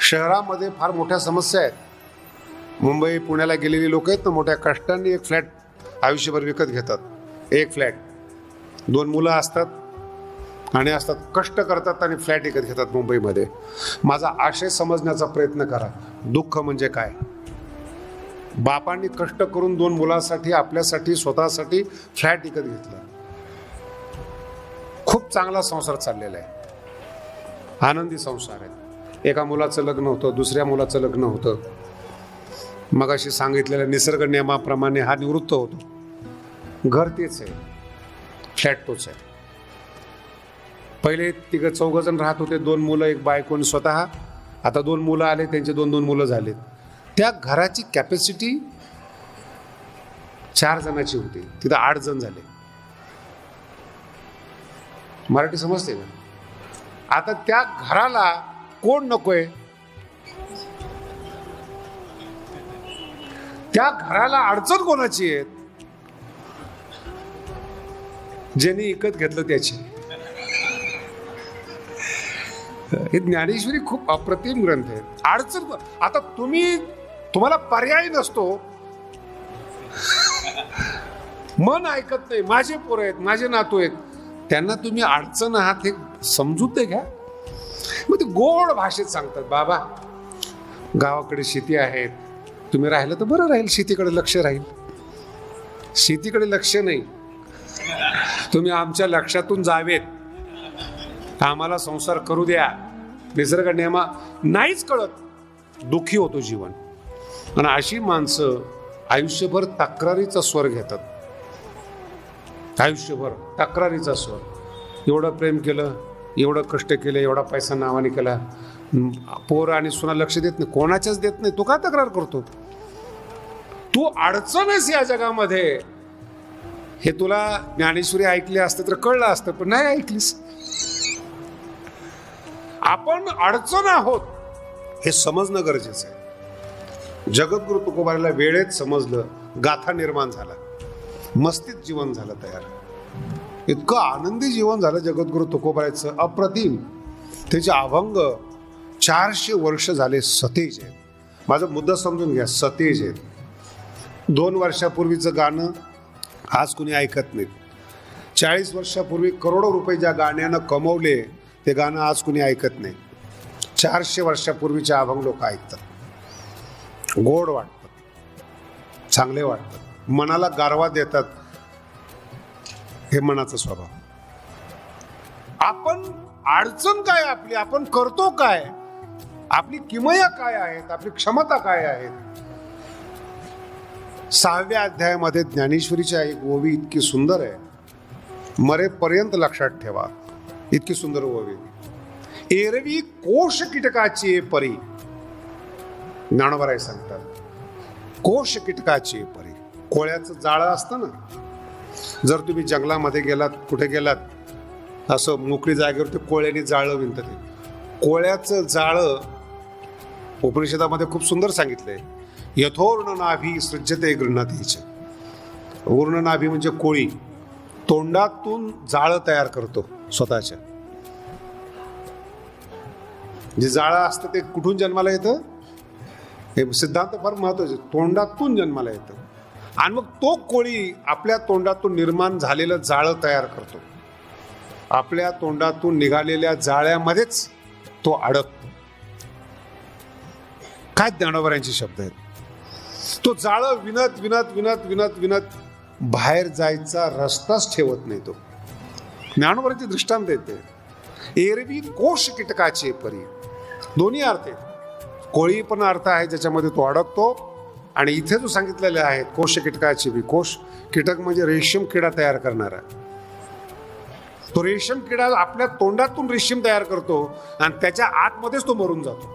शहरामध्ये फार मोठ्या समस्या आहेत. मुंबई पुण्याला गेलेली लोक आहेत ना मोठ्या कष्टांनी एक फ्लॅट आयुष्यभर विकत घेतात. एक फ्लॅट. दोन मुलं असतात आणि असतात कष्ट करतात आणि फ्लॅट विकत घेतात मुंबईमध्ये. माझा आशय समजण्याचा प्रयत्न करा. दुःख म्हणजे काय? बापांनी कष्ट करून दोन मुलांसाठी आपल्यासाठी स्वतःसाठी फ्लॅट विकत घेतला. खूप चांगला संसार चाललेला आहे. आनंदी संसार आहे. एका मुलाचं लग्न होतं दुसऱ्या मुलाचं लग्न होतं. मग अशी सांगितलेल्या निसर्ग नियमाप्रमाणे हा निवृत्त होतो. घर तेच आहे. फ्लॅट तोच आहे. पहिले तिघं चौघ जण राहत होते. दोन मुलं एक बायकोन स्वतः. आता दोन मुलं आले त्यांचे दोन दोन मुलं झालेत. त्या घराची कॅपॅसिटी चार जणाची होती. तिथं आठ जण झाले. मराठी समजते का? आता त्या घराला कोण नकोय? त्या घराला अडचण कोणाची आहे? ज्यांनी विकत घेतलं त्याची. हे ज्ञानेश्वरी खूप अप्रतिम ग्रंथ आहे. अडचण आता तुम्ही तुम्हाला पर्याय नसतो. मन ऐकत नाही. माझे पोरं आहेत माझे नातू आहेत. त्यांना तुम्ही अडचण आहात हे समजू ते घ्या. मग ते गोड भाषेत सांगतात बाबा गावाकडे शेती आहेत तुम्ही राहिलं तर बरं राहील शेतीकडे लक्ष राहील. शेतीकडे लक्ष नाही. तुम्ही आमच्या लक्षातून जावेत. आम्हाला संसार करू द्या. निसर्ग नियमा नाहीच कळत. दुःखी होतो जीवन. आणि अशी माणसं आयुष्यभर तक्रारीचा स्वर घेतात. आयुष्यभर तक्रारीचा स्वर. एवढं प्रेम केलं एवढं कष्ट केलं एवढा पैसा नावाने केला. पोर आणि सुना लक्ष देत नाही कोणाच्याच देत नाही. तो का तक्रार करतो? तू अडचणच या जगामध्ये. हे तुला ज्ञानेश्वरी ऐकले असतं तर कळलं असतं पण नाही ऐकलीस. आपण अडचण आहोत हे समजणं गरजेचं आहे. जगद्गुरु तुकोबाराला वेळेत समजलं गाथा निर्माण झाला. मस्तीत जीवन झालं तयार. इतकं आनंदी जीवन झालं जगद्गुरु तुकोबाराचं अप्रतिम. त्याचे अभंग चारशे वर्ष झाले सतेज आहेत. माझा मुद्दा समजून घ्या सतेज आहेत. दोन वर्षापूर्वीचं गाणं आज कुणी ऐकत नाहीत. चाळीस वर्षापूर्वी करोडो रुपये ज्या गाण्यानं कमवले ते गाणं आज कुणी ऐकत नाही चारशे वर्षापूर्वीचे अभंग लोक ऐकतात. गोड वाटतात चांगले वाटतात मनाला गारवा देतात. हे मनाचा स्वभाव. आपण अडचण काय आपली? आपण करतो काय? आपली किमया काय आहेत? आपली क्षमता काय आहेत? सहाव्या अध्यायामध्ये ज्ञानेश्वरीची एक ओवी इतकी सुंदर आहे. मरेपर्यंत लक्षात ठेवा. इतकी सुंदर ओवी एरवी कोश कीटकाची परी. ज्ञानोबराय सांगतात कोश कीटकाची परी. कोळ्याचं जाळं असतं ना? जर तुम्ही जंगलामध्ये गेलात कुठे गेलात असं मोकळी जागेवर ते कोळ्याने जाळं विणतं ते कोळ्याचं जाळं उपनिषदामध्ये खूप सुंदर सांगितलंय. यथोर्ण नाभी सृज्यते गृहतीचे ऊर्ण नाभी म्हणजे कोळी. तोंडातून जाळं तयार करतो स्वतःच्या. जे जाळं असतं ते कुठून जन्माला येतं? हे सिद्धांत फार महत्त्वाचे तोंडातून जन्माला येतं. आणि मग तो कोळी आपल्या तोंडातून निर्माण झालेलं जाळं तयार करतो. आपल्या तोंडातून निघालेल्या जाळ्यामध्येच तो अडकतो. काय ज्ञानोबरांचे शब्द आहेत. तो जाळं विनत विनत विनत विनत विनत बाहेर जायचा रस्ताच ठेवत नाही तो. ज्ञानोबरांचे दृष्टांत येते एरवी कोश कीटकाचे परी. दोन्ही अर्थ आहेत. कोळी पण अर्थ आहे ज्याच्यामध्ये तो अडकतो. आणि इथे जो सांगितलेले आहेत कोश कीटकाचे बी कोश कीटक म्हणजे रेशीम किडा तयार करणारा. तो रेशीम किडा आपल्या तोंडातून रेशीम तयार करतो आणि त्याच्या आतमध्येच तो मरून जातो.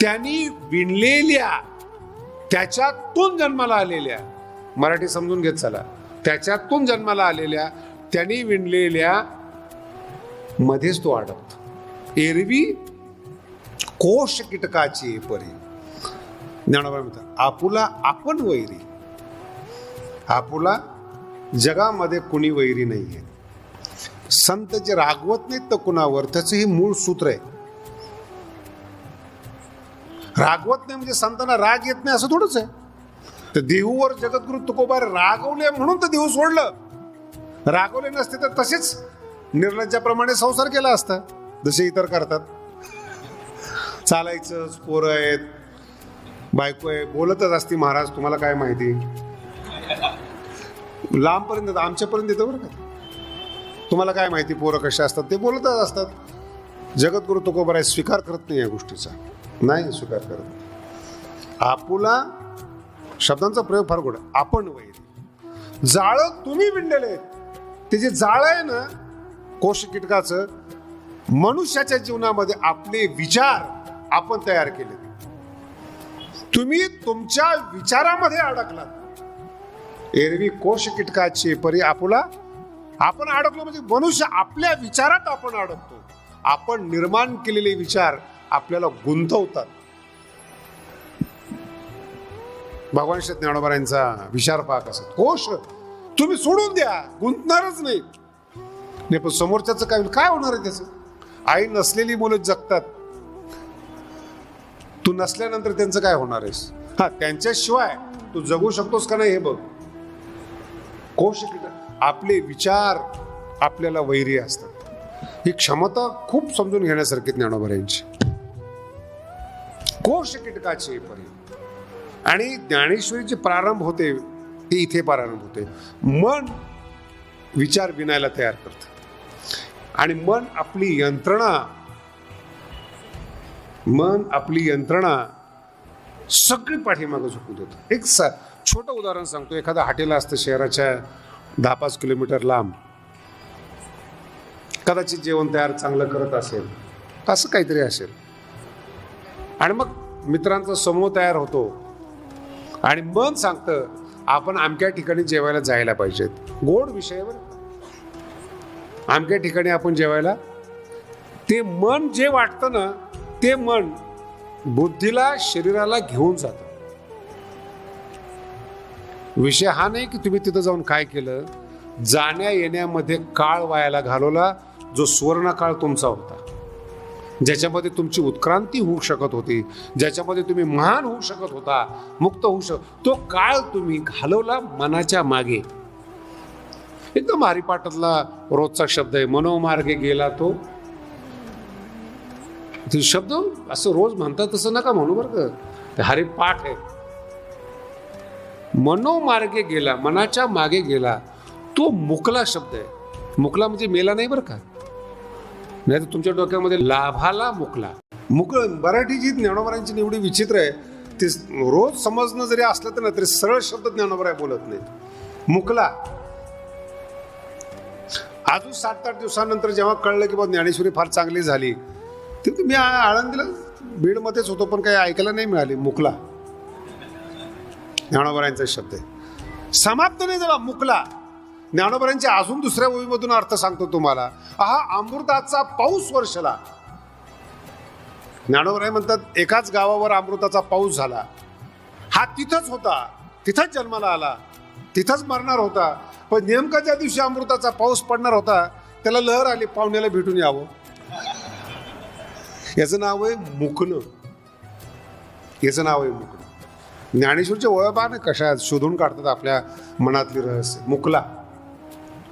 त्यांनी विणलेल्या त्याच्यातून जन्माला आलेल्या मराठी समजून घेत चला. त्याच्यातून जन्माला आलेल्या त्यांनी विणलेल्या मध्येच तो अडकतो. एरवी कोश कीटकाची परी. ज्ञानोबा म्हणतात आपुला आपण वैरी. आपुला जगामध्ये कुणी वैरी नाहीये. संत जे रागवत नाहीत तर कुणावर? त्याचं हे मूळ सूत्र आहे. रागवत नाही म्हणजे संतांना राग येत नाही असं थोडंच आहे. तर देहूवर जगद्गुरु तुकोबार रागवले म्हणून तर देहू सोडलं. रागवले नसते तर तसेच निर्लज्जाप्रमाणे संसार केला असता. जसे इतर करतात. चालायचं पोरं आहेत बायको आहे बोलतच असते महाराज तुम्हाला काय माहिती? लांबपर्यंत येतं, आमच्यापर्यंत येतं बरं का? तुम्हाला काय माहिती पोरं कसे असतात? ते बोलतच असतात. जगद्गुरु तुकोबराय स्वीकार करत नाही या गोष्टीचा. नाही स्वीकार करत आपुला शब्दांचा प्रयोग फार गोड आपण वैर. जाळ तुम्ही विणलेले ते जे जाळ आहे ना कोश कीटकाचं मनुष्याच्या जीवनामध्ये आपले विचार आपण तयार केले तुम्ही तुमच्या विचारामध्ये अडकलात. एरवी कोश कीटकाचे परी आपुला आपण अडकलो म्हणजे मनुष्य आपल्या विचारात आपण अडकतो. आपण निर्माण केलेले विचार आपल्याला गुंतवतात. भगवान श्री ज्ञानोबारांचा विचार पाक असत कोश तुम्ही सोडून द्या गुंतणारच नाही. नाही पण समोरच्याचं काय होईल? काय होणार आहे त्याचं? आई नसलेली मुलं जगतात. तू नसल्यानंतर त्यांचं काय होणार आहेस? हा त्यांच्याशिवाय तू जगू शकतोस का नाही हे बघ. कोश कीटक आपले विचार आपल्याला वैरी असतात. ही क्षमता खूप समजून घेण्यासारखी ज्ञानोबऱ्यांची कोश कीटकाचे परी. आणि ज्ञानेश्वरीचे प्रारंभ होते ते इथे प्रारंभ होते. मन विचार विनायला तयार करतं. आणि मन आपली यंत्रणा मन आपली यंत्रणा सगळी पाठीमागं झुकून देतं. एक स छोटं उदाहरण सांगतो. एखादा हॉटेल असतं शहराच्या दहा पाच किलोमीटर लांब. कदाचित जेवण तयार चांगलं करत असेल. असं काहीतरी असेल. आणि मग मित्रांचा समूह तयार होतो. आणि मन सांगतं आपण अमक्या ठिकाणी जेवायला जायला पाहिजेत. गोड विषयावर अमक्या ठिकाणी आपण जेवायला ते मन जे वाटतं ना ते मन बुद्धीला शरीराला घेऊन जातं. विषय हा नाही की तुम्ही तिथं जाऊन काय केलं. जाण्या येण्यामध्ये काळ वायाला घालवला जो सुवर्ण काळ तुमचा होता. ज्याच्यामध्ये तुमची उत्क्रांती होऊ शकत होती ज्याच्यामध्ये तुम्ही महान होऊ शकत होता मुक्त होऊ शक तो काळ तुम्ही घालवला मनाच्या मागे. एकदम हरिपाठातला रोजचा शब्द आहे मनोमार्गे गेला तो ते शब्द असं रोज म्हणतात तसं नका म्हणू बरं का. ते हरिपाठ आहे. मनोमार्गे गेला मनाच्या मागे गेला तो मुकला शब्द आहे. मुकला म्हणजे मेला नाही बरं का. नाही तर तुमच्या डोक्यामध्ये लाभाला मुकला. मुकळ मराठी जी ज्ञानोबरांची निवडी विचित्र आहे ते रोज समजणं जरी असलं तर ना तरी सरळ शब्द ज्ञानोबराय बोलत नाहीत. मुकला. अजून सात आठ दिवसानंतर जेव्हा कळलं की बा ज्ञानेश्वरी फार चांगली झाली तर मी आळंदीला बीडमध्येच होतो पण काही ऐकायला नाही मिळाली मुकला. ज्ञानोबरांचा शब्द आहे. समाप्त नाही झाला मुकला. ज्ञानोबरांच्या अजून दुसऱ्या ओळीमधून अर्थ सांगतो तुम्हाला. हा अमृताचा पाऊस वर्षला. ज्ञानोबराय म्हणतात एकाच गावावर अमृताचा पाऊस झाला. हा तिथंच होता तिथंच जन्माला आला तिथंच मरणार होता. पण नेमका ज्या दिवशी अमृताचा पाऊस पडणार होता त्याला लहर आली पाहुण्याला भेटून यावं. याचं नाव आहे मुकणं. याचं नाव आहे मुकणं. ज्ञानेश्वरच्या ओळखा ना कशा शोधून काढतात आपल्या मनातली रहस्य? मुकला.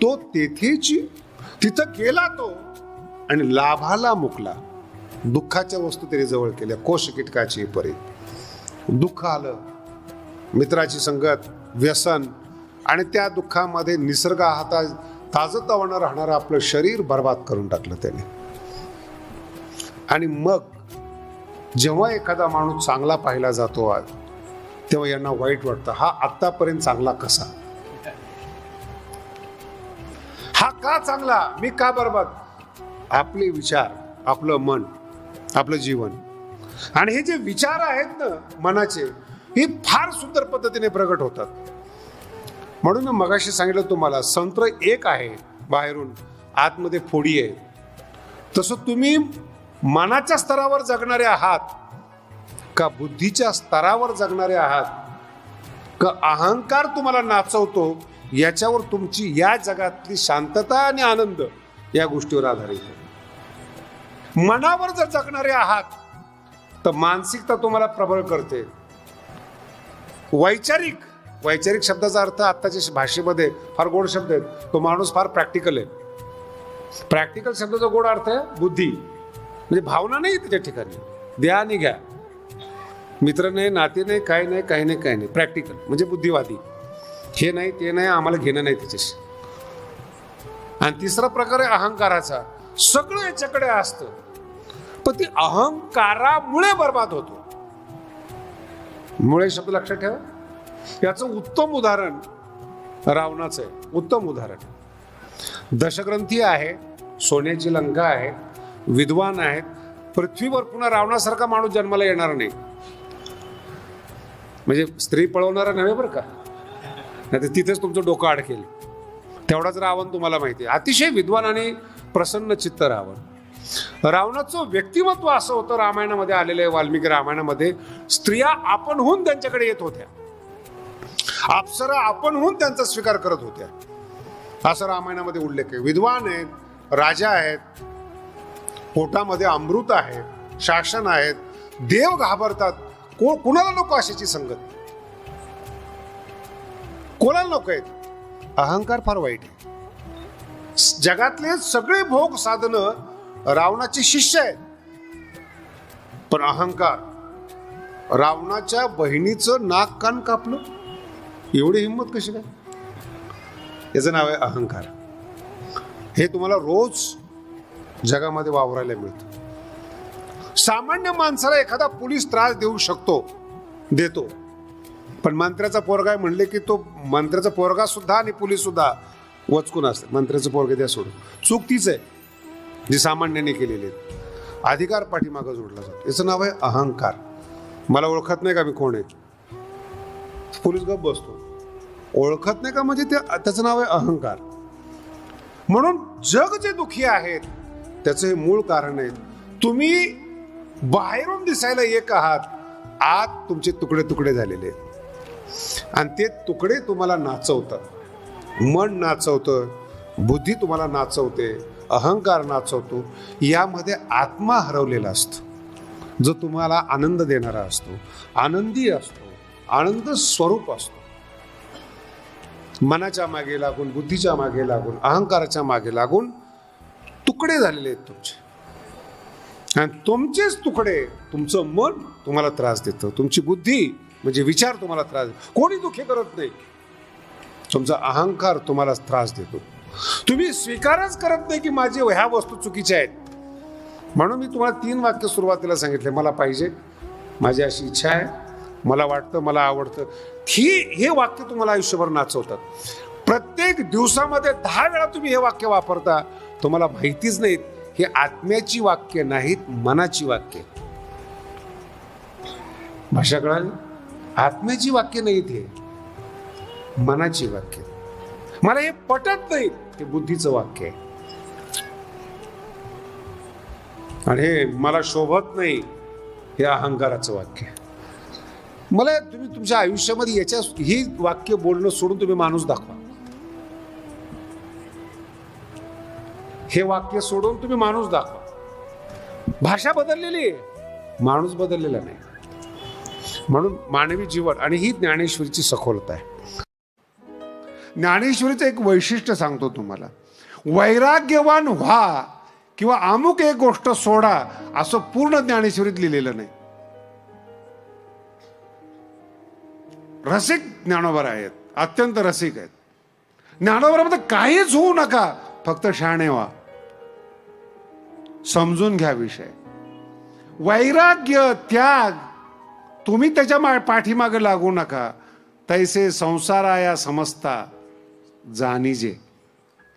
तो तेथेची तिथं गेला तो आणि लाभाला मुकला. दुःखाच्या वस्तू त्याने जवळ केल्या. कोश कीटकाची परे. दुःख आलं. मित्राची संगत व्यसन आणि त्या दुःखामध्ये निसर्ग हाता ताजं राहणारं आपलं शरीर बर्बाद करून टाकलं त्याने. आणि मग जेव्हा एखादा माणूस चांगला पाहिला जातो आज तेव्हा यांना वाईट वाटतं हा आत्तापर्यंत चांगला कसा? हा का चांगला? मी का बर्बाद आपले विचार आपलं मन आपलं जीवन. आणि हे जे विचार आहेत ना मनाचे हे फार सुंदर पद्धतीने प्रगट होतात. म्हणून मी मगाशी सांगितलं तुम्हाला संत्र एक आहे बाहेरून आतमध्ये फोडी आहे. तसं तुम्ही मनाच्या स्तरावर जगणारे आहात का बुद्धीच्या स्तरावर जगणारे आहात? का अहंकार तुम्हाला नाचवतो? याच्यावर तुमची या जगातली शांतता आणि आनंद या गोष्टीवर आधारित आहे. मनावर जर जगणारे आहात तर मानसिकता तुम्हाला प्रबळ करते. वैचारिक वैचारिक शब्दाचा अर्थ आत्ताच्या भाषेमध्ये फार गोड शब्द आहेत. तो माणूस फार प्रॅक्टिकल आहे. प्रॅक्टिकल शब्दाचा गोड अर्थ आहे बुद्धी. म्हणजे भावना नाही त्याच्या ठिकाणी. द्या आणि घ्या. मित्र नाही नाते नाही काही नाही काही नाही. काही नाही प्रॅक्टिकल म्हणजे बुद्धिवादी. हे नाही ते नाही आम्हाला घेणं नाही त्याच्याशी आणि तिसरा प्रकार आहे अहंकाराचा. सगळं याच्याकडे असतं. पण ती अहंकारामुळे बर्बाद होतो. मुळे शब्द लक्षात ठेवा. याचं उत्तम उदाहरण रावणाचं आहे. उत्तम उदाहरण. दशग्रंथी आहे सोन्याची लंका आहे. विद्वान आहेत. पृथ्वीवर पुन्हा रावणासारखा माणूस जन्माला येणार नाही. म्हणजे स्त्री पळवणारा नव्हे बरं का? नाही तिथेच तुमचं डोकं अडकेल. तेवढाच रावण तुम्हाला माहिती आहे. अतिशय विद्वान आणि प्रसन्न चित्त रावण. रावणाचं व्यक्तिमत्व असं होतं रामायणामध्ये आलेलं आहे वाल्मिकी रामायणामध्ये स्त्रिया आपणहून त्यांच्याकडे येत होत्या. अप्सरा आपणहून त्यांचा स्वीकार करत होत्या. असं रामायणामध्ये उल्लेख आहे. विद्वान आहेत राजा आहेत पोटामध्ये अमृत आहे शासन आहेत देव घाबरतात. को कुणाला नको अशाची संगत? कोणाला नको आहेत? अहंकार फार वाईट आहे. जगातले सगळे भोग साधनं रावणाचे शिष्य आहेत. पण अहंकार रावणाच्या बहिणीचं नाक कान कापलं? एवढी हिंमत कशी काय? याचं नाव आहे अहंकार. हे तुम्हाला रोज जगामध्ये वावरायला मिळतं. सामान्य माणसाला एखादा पोलीस त्रास देऊ शकतो देतो. पण मंत्र्याचा पोरगा आहे म्हणले की तो मंत्र्याचा पोरगा सुद्धा आणि पोलीस सुद्धा वचकून असते मंत्र्याचं पोरगे द्या सोडून. चूक तीच आहे जी सामान्याने केलेली आहे. अधिकार पाठीमागं जोडला जातो. याचं नाव आहे अहंकार. मला ओळखत नाही का मी कोण आहे? पोलीस गप बसतो. ओळखत नाही का म्हणजे ते त्याचं नाव आहे अहंकार. म्हणून जग जे दुखी आहेत त्याचं हे मूळ कारण आहे. तुम्ही बाहेरून दिसायला एक आहात आत तुमचे तुकडे तुकडे झालेले आहेत. आणि ते तुकडे तुम्हाला नाचवतात. मन नाचवतं बुद्धी तुम्हाला नाचवते अहंकार नाचवतो यामध्ये आत्मा हरवलेला असतो. जो तुम्हाला आनंद देणारा असतो आनंदी असतो आनंद स्वरूप असतो. मनाच्या मागे लागून बुद्धीच्या मागे लागून अहंकाराच्या मागे लागून तुकडे झालेले आहेत तुमचे. आणि तुमचेच तुकडे तुमचं मन तुम्हाला त्रास देतं. तुमची बुद्धी म्हणजे विचार तुम्हाला त्रास देतो. कोणी दुःखी करत नाही. तुमचा अहंकार तुम्हाला त्रास देतो. तुम्ही स्वीकारच करत नाही की माझे ह्या वस्तू चुकीच्या आहेत. म्हणून मी तुम्हाला तीन वाक्य सुरुवातीला सांगितले. मला पाहिजे. माझी अशी इच्छा आहे. मला वाटतं मला आवडतं. ही हे वाक्य तुम्हाला आयुष्यभर नाचवतात. प्रत्येक दिवसामध्ये दहा वेळा तुम्ही हे वाक्य वापरता. तुम्हाला माहितीच नाहीत हे आत्म्याची वाक्य नाहीत मनाची वाक्य. भाषा कळाली? आत्म्याची वाक्य नाहीत हे मनाची वाक्य. मला हे पटत नाही हे बुद्धीचं वाक्य आहे. आणि हे मला शोभत नाही हे अहंकाराचं वाक्य आहे. मला तुम्ही तुमच्या आयुष्यामध्ये याच्या ही वाक्य बोलणं सोडून तुम्ही माणूस दाखवा. हे वाक्य सोडून तुम्ही माणूस दाखवा. भाषा बदललेली आहे. माणूस बदललेला नाही. म्हणून मानवी जीवन आणि ही ज्ञानेश्वरीची सखोलता आहे. ज्ञानेश्वरीचं एक वैशिष्ट्य सांगतो तुम्हाला. वैराग्यवान व्हा किंवा अमुक एक गोष्ट सोडा असं पूर्ण ज्ञानेश्वरीत लिहिलेलं नाही. रसिक ज्ञानोबर आहेत. अत्यंत रसिक आहेत. ज्ञानोबरामध्ये काहीच होऊ नका. फक्त शहाणे व्हा. समजून घ्या विषय. वैराग्य त्याग तुम्ही त्याच्या मा पाठीमागे लागू नका. तैसे संसाराया समजता जाणीजे.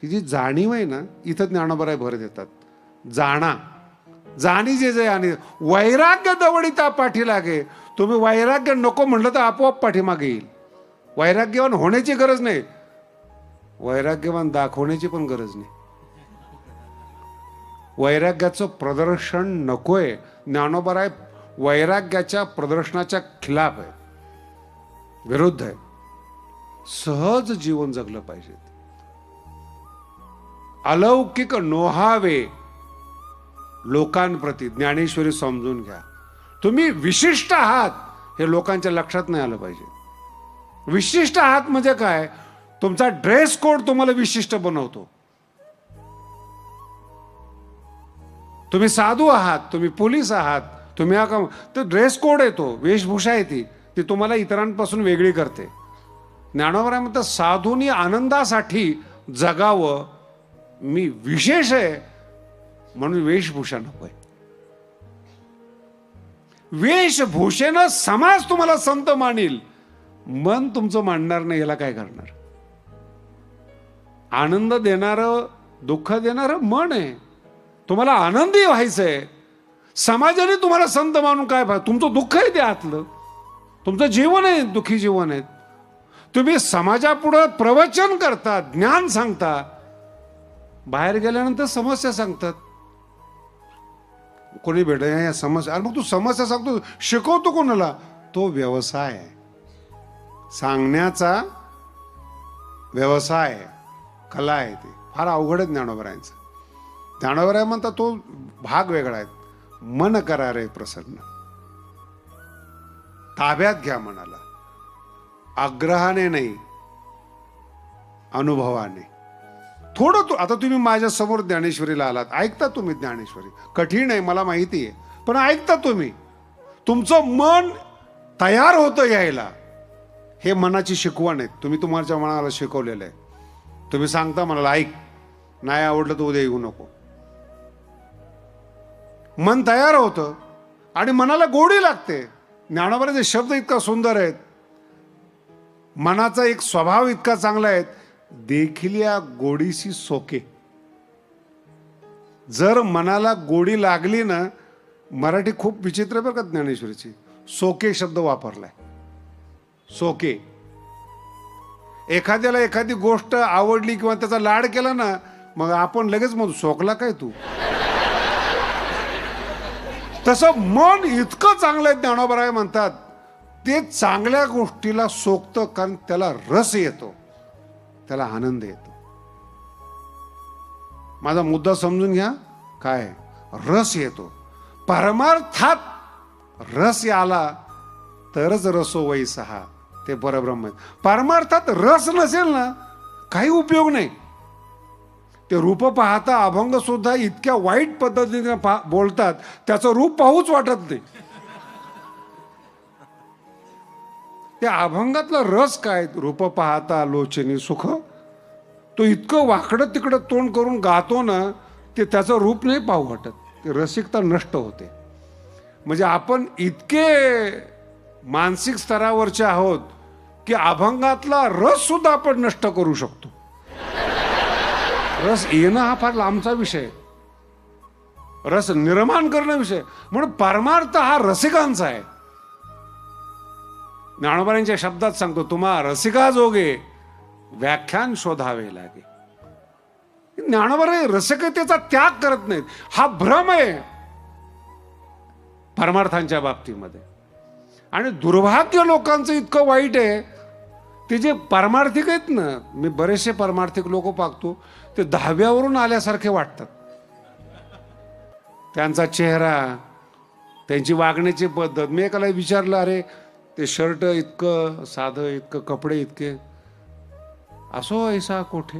ही जी जाणीव आहे ना इथं ज्ञानोबराय भर देतात. जाणा. जाणीजे जे आणि वैराग्य दवडीता पाठी लागे. तुम्ही वैराग्य नको म्हणलं तर आपोआप पाठीमागे येईल. वैराग्यवान होण्याची गरज नाही. वैराग्यवान दाखवण्याची पण गरज नाही. वैराग्याचं प्रदर्शन नकोय. ज्ञानोबराय वैराग्याच्या प्रदर्शनाच्या खिलाफ आहे. विरुद्ध आहे. सहज जीवन जगलं पाहिजे. अलौकिक नोहावे लोकांप्रती ज्ञानेश्वरी समजून घ्या. तुम्ही विशिष्ट आहात हे लोकांच्या लक्षात नाही आलं पाहिजे. विशिष्ट आहात म्हणजे काय? तुमचा ड्रेस कोड तुम्हाला विशिष्ट बनवतो. तुम्ही साधू आहात तुम्ही पोलीस आहात तुम्ही हा काम तर ड्रेस कोड येतो वेशभूषा येते ती तुम्हाला इतरांपासून वेगळी करते. ज्ञानोबराय म्हणतात साधूनी आनंदासाठी जगावं. मी विशेष आहे म्हणून वेशभूषा नकोय. वेशभूषेनं समाज तुम्हाला संत मानील. मन तुमचं मांडणार नाही याला काय करणार? आनंद देणारं दुःख देणारं मन आहे. तुम्हाला आनंदी व्हायचं आहे समाजाने तुम्हाला संत मानून काय पाहिजे तुमचं दुःख आहे ते आतलं. तुमचं जीवन आहे दुःखी जीवन आहे. तुम्ही समाजापुढं प्रवचन करता ज्ञान सांगता. बाहेर गेल्यानंतर समस्या सांगतात. कोणी भेट या समस्या अरे मग तू समस्या सांगतो शिकवतो कोणाला? तो व्यवसाय आहे. सांगण्याचा व्यवसाय आहे कला आहे ते. फार अवघड ज्ञानोबरायचं. ज्ञानोबराय म्हणता तो भाग वेगळा आहे. मन करा रे प्रसन्न. ताब्यात घ्या मनाला. आग्रहाने नाही अनुभवाने. थोडं तो आता तुम्ही माझ्यासमोर ज्ञानेश्वरीला आलात. ऐकता तुम्ही ज्ञानेश्वरी. कठीण आहे मला माहिती आहे. पण ऐकता तुम्ही. तुमचं मन तयार होतं यायला. हे मनाची शिकवण आहे. तुम्ही तुमच्या मनाला शिकवलेलं आहे. तुम्ही सांगता मला ऐक नाही आवडलं तर उद्या येऊ नको. मन तयार होतं आणि मनाला गोडी लागते. ज्ञानाबरेचे शब्द इतका सुंदर आहेत मनाचा एक स्वभाव इतका चांगला आहे देखील या गोडीशी सोके. जर मनाला गोडी लागली ना मराठी खूप विचित्र बरं का ज्ञानेश्वरीची. सोके शब्द वापरलाय. सोके. एखाद्याला एखादी गोष्ट आवडली किंवा त्याचा लाड केला ना मग आपण लगेच म्हणतो सोकला काय तू? तसं मन इतकं चांगलं आहे ज्ञानोबराय म्हणतात ते चांगल्या गोष्टीला सोकतं कारण त्याला रस येतो त्याला आनंद येतो. माझा मुद्दा समजून घ्या काय रस येतो. परमार्थात रस आला तरच रसो वै सहा ते परब्रह्म परमार्थात रस नसेल ना काही उपयोग नाही. ते रूप पाहता अभंग सुद्धा इतक्या वाईट पद्धतीने पा- बोलतात त्याचं रूप पाहूच वाटत नाही. त्या अभंगातला रस काय? रूप पाहता लोचनी सुख. तो इतकं वाकडं तिकडं तोंड करून गातो ना ते त्याचं रूप नाही पाहू वाटत. ते रसिकता नष्ट होते. म्हणजे आपण इतके मानसिक स्तरावरचे आहोत की अभंगातला रस सुद्धा आपण नष्ट करू शकतो. रस येणं हा फार लांबचा विषय. रस निर्माण करणं विषय. म्हणून परमार्थ हा रसिकांचा आहे. ज्ञानोबाऱ्यांच्या शब्दात सांगतो तुम्हा रसिका जोगे व्याख्यान शोधावे लागे. ज्ञानोबा रसिकतेचा त्याग करत नाहीत. हा भ्रम आहे परमार्थांच्या बाबतीमध्ये. आणि दुर्भाग्य लोकांचं इतकं वाईट आहे ते जे पारमार्थिक आहेत ना मी बरेचसे पारमार्थिक लोक पाहतो ते दहाव्यावरून आल्यासारखे वाटतात. त्यांचा चेहरा त्यांची वागण्याची पद्धत मी एकाला विचारलं अरे ते शर्ट इतकं साधं इतकं कपडे इतके. असो ऐसा कोठे?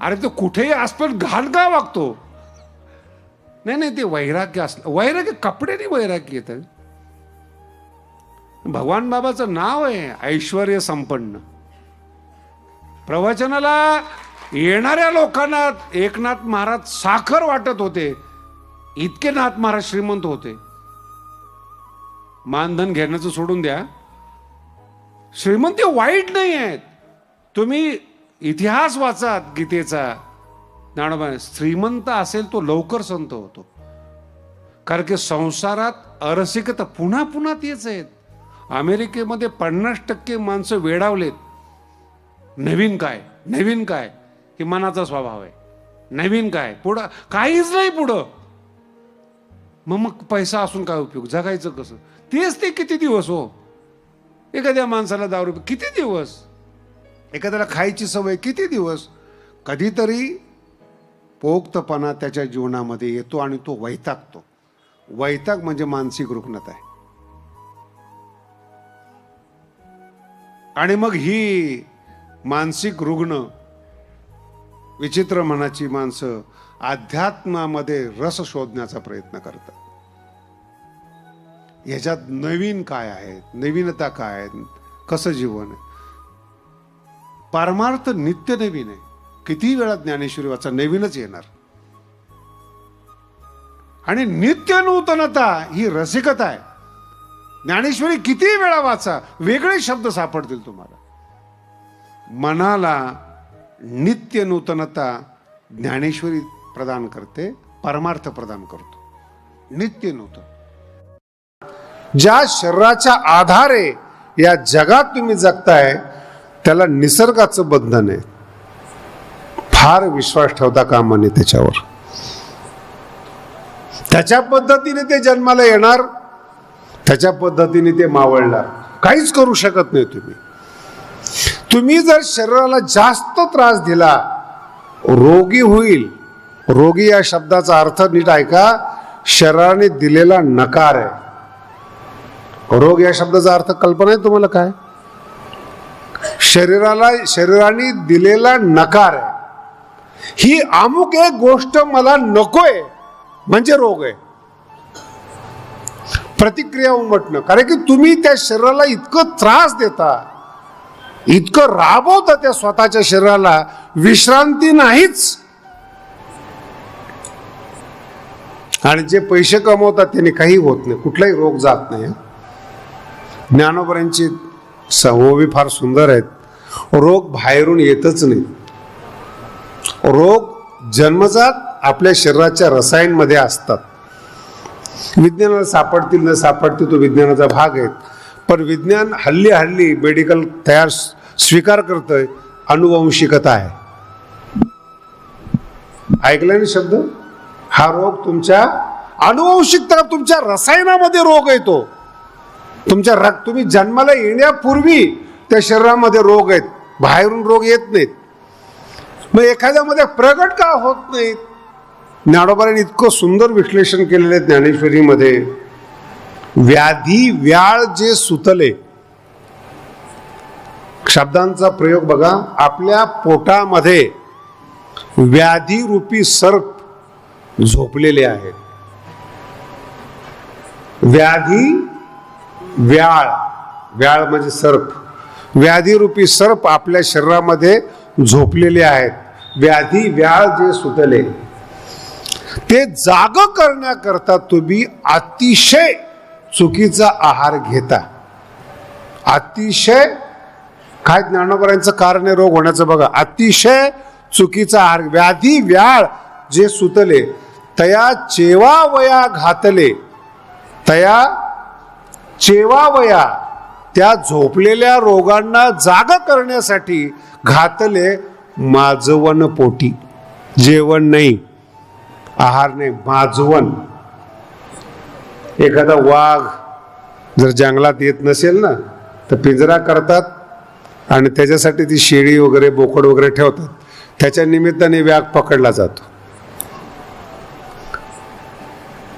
अरे तो कुठेही आसपास घाण का वागतो. नाही नाही ते वैराग्य असलं वैराग्य कपडे नाही वैराग्य येतं भगवान बाबाचं नाव आहे ऐश्वर संपन्न. प्रवचनाला येणाऱ्या लोकांना एकनाथ महाराज साखर वाटत होते इतके नाथ महाराज श्रीमंत होते. मानधन घेण्याचं सोडून द्या. श्रीमंती वाईट नाही आहेत. तुम्ही इतिहास वाचात गीतेचा. ज्ञानोबा श्रीमंत असेल तो लवकर संत होतो. कारण की संसारात अरसिकता पुन्हा पुन्हा तेच आहेत. अमेरिकेमध्ये पन्नास टक्के माणसं वेडावलेत. नवीन काय? नवीन काय? हे मनाचा स्वभाव आहे. नवीन काय? पुढं काहीच नाही पुढं. मग मग पैसा असून काय उपयोग? जगायचं कसं? तेच ते किती दिवस हो? एखाद्या माणसाला दारू रुपये किती दिवस? एखाद्याला खायची सवय किती दिवस? कधीतरी पोक्तपणा त्याच्या जीवनामध्ये येतो आणि तो वैतागतो. वैताग म्हणजे मानसिक रुग्णता आहे. आणि मग ही मानसिक रुग्ण विचित्र मनाची माणसं अध्यात्मामध्ये रस शोधण्याचा प्रयत्न करतात. ह्याच्यात नवीन काय आहे? नवीनता काय आहे? कसं जीवन आहे? परमार्थ नित्य नवीन आहे. किती वेळा ज्ञानेश्वरी वाचा नवीनच येणार. आणि नित्य नूतनता ही रसिकता आहे. ज्ञानेश्वरी किती वेळा वाचा वेगळे शब्द सापडतील तुम्हाला. मनाला नित्य नूतनता ज्ञानेश्वरी प्रदान करते परमार्थ प्रदान करतो. नित्य नूतन. ज्या शरीराच्या आधारे या जगात तुम्ही जगताय त्याला निसर्गाचं बंधन आहे. फार विश्वास ठेवता कामा नये त्याच्यावर. त्याच्या पद्धतीने ते जन्माला येणार त्याच्या पद्धतीने ते मावळणार. काहीच करू शकत नाही तुम्ही. तुम्ही जर शरीराला जास्त त्रास दिला रोगी होईल. रोगी या शब्दाचा अर्थ नीट ऐका शरीराने दिलेला नकार आहे. रोग या शब्दाचा अर्थ कल्पना आहे तुम्हाला काय? शरीराला शरीराने दिलेला नकार आहे. ही अमुक एक गोष्ट मला नकोय म्हणजे रोग आहे. प्रतिक्रिया उमटणं. कारण की तुम्ही त्या शरीराला इतकं त्रास देता इतकं राबवता त्या स्वतःच्या शरीराला विश्रांती नाहीच. आणि जे पैसे कमवतात त्यांनी काही होत नाही कुठलाही रोग जात नाही ज्ञानोबरांची ओवी फार सुंदर आहेत. रोग बाहेरून येतच नाही. रोग जन्मजात आपल्या शरीराच्या रसायनमध्ये असतात. विज्ञानाला सापडतील न सापडतील तो विज्ञानाचा भाग आहे. पण विज्ञान हल्ली हल्ली मेडिकल तयार स्वीकार करतोय अनुवंशिकता आहे. ऐकलं ना शब्द? हा रोग तुमच्या अनुवंशिकता तुमच्या रसायनामध्ये रोग येतो तुमच्या रक्त तुम्ही जन्माला येण्यापूर्वी त्या शरीरामध्ये रोग आहेत. बाहेरून रोग येत नाहीत. मग एखाद्यामध्ये प्रगट का होत नाहीत? ज्ञानोबाने इतकं सुंदर विश्लेषण केलेलं आहे ज्ञानेश्वरीमध्ये. व्याधी व्याळ जे सुतले शब्दांचा प्रयोग बघा आपल्या पोटामध्ये व्याधी रूपी सर्प झोपलेले आहेत. व्याधी व्याळ व्याळ म्हणजे सर्प. व्याधीरूपी सर्प आपल्या शरीरामध्ये झोपलेले आहेत. व्याधी व्याळ जे सुतले ते जाग करण्याकरता तुम्ही अतिशय चुकीचा आहार घेता. अतिशय काय ज्ञानोबरांचं कारण आहे रोग होण्याचं बघा. अतिशय चुकीचा आहार व्याधी व्याळ जे सुतले तया चेवावया घातले तया चेवावया त्या झोपलेल्या रोगांना जाग करण्यासाठी घातले माजवन पोटी जेवण नाही. आहारने माजवण एखादा वाघ जर जंगलात येत नसेल ना तर पिंजरा करतात आणि त्याच्यासाठी ती शेळी वगैरे बोकड वगैरे ठेवतात. त्याच्या निमित्ताने व्याघ पकडला जातो.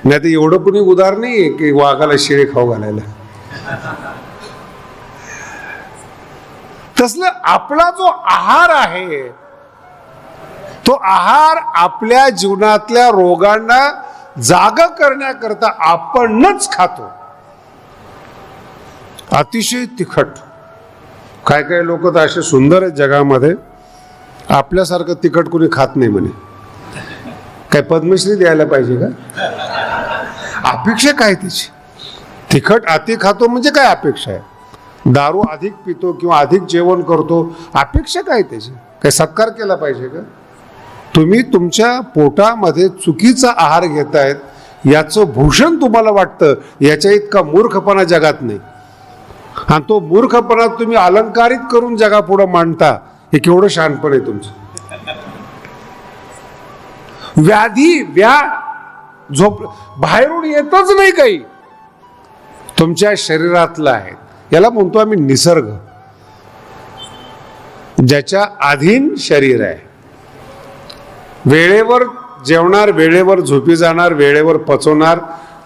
नाही तर एवढं कुणी उदार नाही की वाघाला शेळी खाऊ घालायला. तसलं आपला जो आहार आहे तो आहार आपल्या जीवनातल्या रोगांना जाग करण्याकरता आपणच खातो. अतिशय तिखट. काय काय लोक तर असे सुंदर आहेत जगामध्ये. आपल्यासारखं तिखट कोणी खात नाही म्हणे. काय पद्मश्री द्यायला पाहिजे का? अपेक्षा काय त्याची तिखट अति खातो म्हणजे काय अपेक्षा आहे? दारू अधिक पितो किंवा अधिक जेवण करतो अपेक्षा काय त्याची? काय सत्कार केला पाहिजे का? तुम्ही तुमच्या पोटामध्ये चुकीचा आहार घेतायत याचं भूषण तुम्हाला वाटतं याच्या इतका मूर्खपणा जगात नाही. आणि तो मूर्खपणा तुम्ही अलंकारित करून जगापुढं मांडता हे केवढं शहाणपण आहे तुमचं. व्याधी व्या झोप बाहेरून येतच नाही काही. तुमच्या शरीरातलं आहे. याला म्हणतो आम्ही निसर्ग. ज्याच्या अधीन शरीर आहे. वेळेवर जेवणार वेळेवर झोपी जाणार वेळेवर पचवणार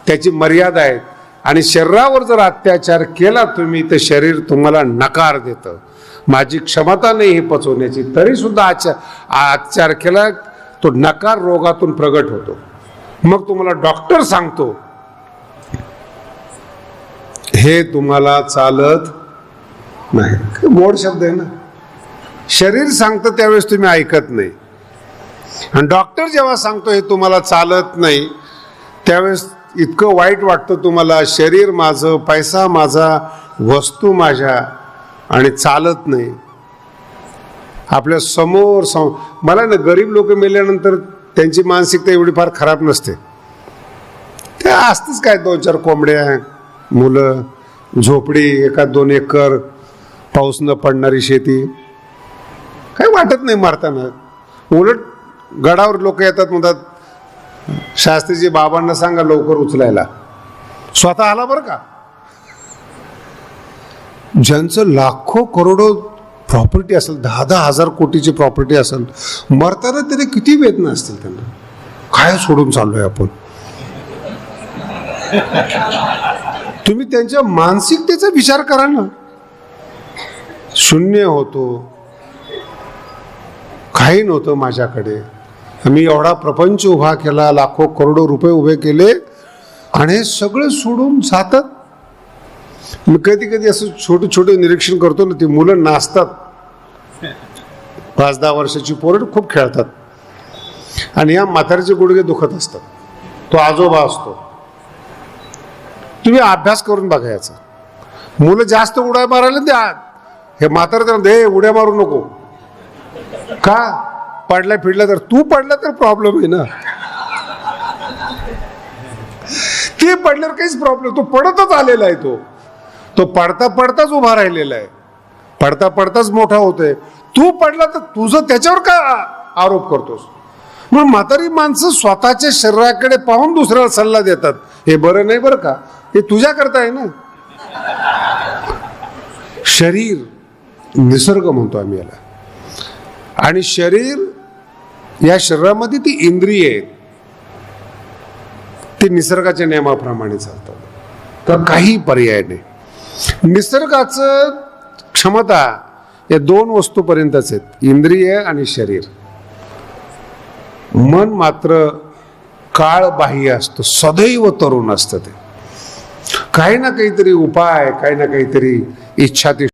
त्याची मर्यादा आहे. आणि शरीरावर जर अत्याचार केला तुम्ही तर शरीर तुम्हाला नकार देतं. माझी क्षमता नाही हे पचवण्याची तरी सुद्धा आचार अत्याचार केला तो नकार रोगातून प्रगट होतो. मग तुम्हाला डॉक्टर सांगतो हे तुम्हाला चालत नाही. मोड शब्द आहे ना. शरीर सांगतं त्यावेळेस तुम्ही ऐकत नाही. आणि डॉक्टर जेव्हा सांगतो हे तुम्हाला चालत नाही त्यावेळेस इतकं वाईट वाटतं तुम्हाला शरीर माझं पैसा माझा वस्तू माझ्या आणि चालत नाही. आपल्यासमोर सम मला ना गरीब लोक मेल्यानंतर त्यांची मानसिकता एवढी फार खराब नसते. ते असतेच काय दोन चार कोंबड्या मुलं झोपडी एका दोन एकर पाऊस न पडणारी शेती. काही वाटत नाही मारताना. उलट गडावर लोक येतात म्हणतात शास्त्रीजी बाबांना सांगा लवकर उचलायला. स्वतः आला बरं का? ज्यांचं लाखो करोडो प्रॉपर्टी असेल दहा दहा हजार कोटीची प्रॉपर्टी असेल मरताना तरी किती वेदना असतील त्यांना? काय सोडून चाललोय आपण? तुम्ही त्यांच्या मानसिकतेचा विचार करा ना. शून्य होतो. काही नव्हतं माझ्याकडे. मी एवढा प्रपंच उभा केला लाखो करोडो रुपये उभे केले आणि हे सगळं सोडून जातात. मी कधी कधी असं छोटे छोटे निरीक्षण करतो ना ती मुलं नाचतात. पाच दहा वर्षाची पोरं खूप खेळतात. आणि या म्हातारीचे गुडघे दुखत असतात. तो आजोबा असतो. तुम्ही अभ्यास करून बघायचा मुलं जास्त उड्या मारायला द्या हे म्हातार त्यांना दे उड्या मारू नको. का? पडला फिडला तर तू पडला तर प्रॉब्लेम आहे ना. ते पडल्यावर काहीच प्रॉब्लेम तो पडतच आलेला आहे तो. तो पडता पडताच उभा राहिलेला आहे. पडता पडताच मोठा होतोय तू पडला तर तुझं त्याच्यावर का आरोप करतोस? मग म्हातारी माणसं स्वतःच्या शरीराकडे पाहून दुसऱ्याला सल्ला देतात. हे बरं नाही बरं का? हे तुझ्या करता आहे ना? शरीर निसर्ग म्हणतो आम्ही याला. आणि शरीर या शरीरामध्ये ती इंद्रिय आहेत. ते निसर्गाच्या नियमाप्रमाणे चालतात. तर काही पर्याय नाही. निसर्गाचं क्षमता या दोन वस्तूपर्यंतच आहेत इंद्रिय आणि शरीर. मन मात्र काळ बाह्य असतं सदैव तरुण असतं ते. काही ना काहीतरी उपाय काही ना काहीतरी इच्छा ती